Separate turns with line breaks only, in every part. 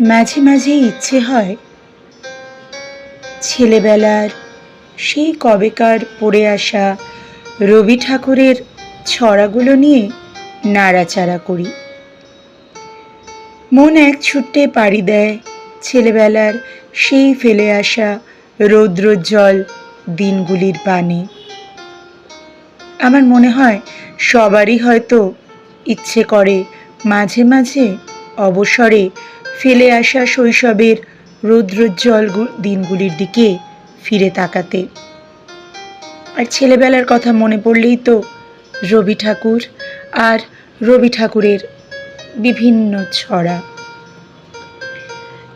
মাঝে মাঝে ইচ্ছে হয় ছেলেবেলার সেই কবেকার পড়ে আসা রবি ঠাকুরের ছড়াগুলো নিয়ে নাড়াচাড়া করি। মন এক ছুট্টে পাড়ি দেয় ছেলেবেলার সেই ফেলে আসা রৌদ্রোজ্জ্বল দিনগুলির পানে আমার মনে হয় সবারই হয়তো ইচ্ছে করে মাঝে মাঝে অবসরে ফেলে আসা শৈশবের রৌদ্রোজ্জ্বল দিনগুলির দিকে ফিরে তাকাতে। আর ছেলেবেলার কথা মনে পড়লেই তো রবি ঠাকুর আর রবি ঠাকুরের বিভিন্ন ছড়া।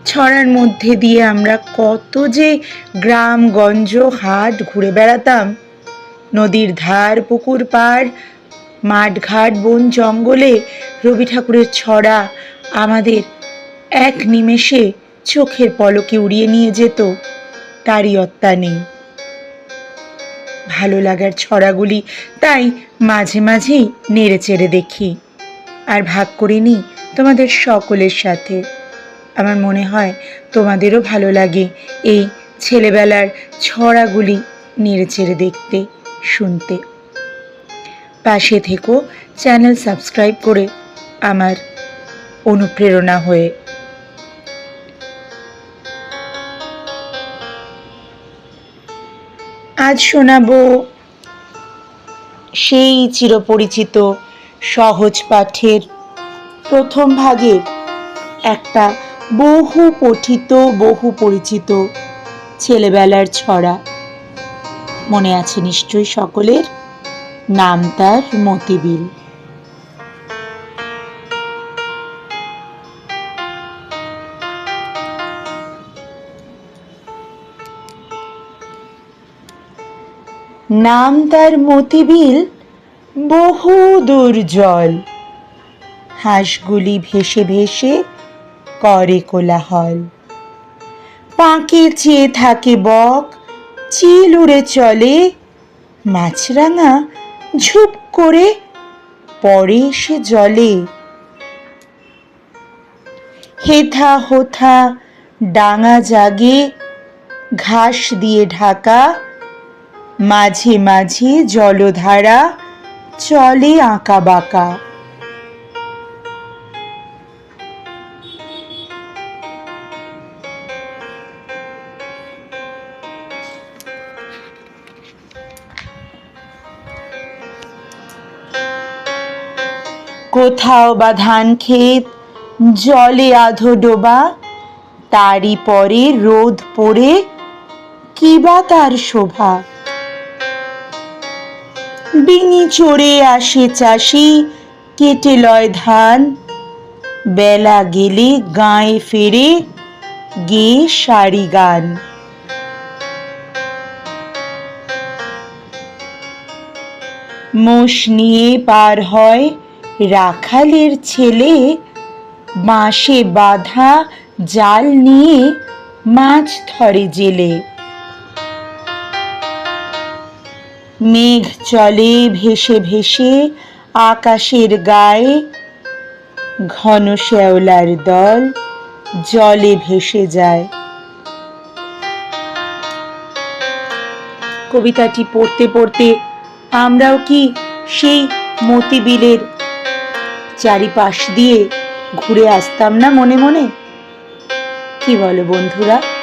ছড়ার মধ্যে দিয়ে আমরা কত যে গ্রাম, গঞ্জ, হাট ঘুরে বেড়াতাম। নদীর ধার, পুকুর পাড়, মাঠঘাট, বন জঙ্গলে রবি ঠাকুরের ছড়া আমাদের এক নিমেষে চোখের পলকে উড়িয়ে নিয়ে যেত, তারই অত্তা নেই। ভালো লাগার ছড়াগুলি তাই মাঝে মাঝেই নেড়ে চেড়ে দেখি, আর ভাগ করে নিই তোমাদের সকলের সাথে। আমার মনে হয় তোমাদেরও ভালো লাগে এই ছেলেবেলার ছড়াগুলি নেড়ে চেড়ে দেখতে, শুনতে। পাশে থেকো, চ্যানেল সাবস্ক্রাইব করে আমার অনুপ্রেরণা হয়ে আজ শোনাব সেই চিরপরিচিত সহজ পাঠের প্রথম ভাগের একটা বহু পঠিত বহু পরিচিত ছেলেবেলার ছড়া। মনে আছে নিশ্চয়ই সকলের? নাম তার মতিবিল। নাম তার মতিবিল, বহু দূর জল। হাঁসগুলি ভেসে ভেসে করে কোলাহল। পাঁকে চেয়ে থাকে বক, চিল উড়ে চলে। মাছরাঙা ঝুপ করে পরে সে জলে। হেথা হোথা ডাঙা জাগে, ঘাস দিয়ে ঢাকা। মাঝে মাঝে জলধারা চলে আঁকা বাঁকা। কোথাও বা ধান ক্ষেত জলে আধো ডোবা, তারই পরে রোদ পড়ে কিবা তার শোভা। বিনি চড়ে আসে চাষি, কেটে লয় ধান। বেলা গেলে গায়ে ফেরে গে সারি গান। মোষ নিয়ে পার হয় রাখালের ছেলে। বাঁশে বাঁধা জাল নিয়ে মাছ ধরে জেলে। মেঘ চলে ভেসে ভেসে, আকাশের গায়ে ঘন শ্যাওলার দল জলে ভেসে যায়। কবিতাটি পড়তে পড়তে আমরাও কি সেই মতিবিলের চারিপাশ দিয়ে ঘুরে আসতাম না মনে মনে? কি বলো বন্ধুরা?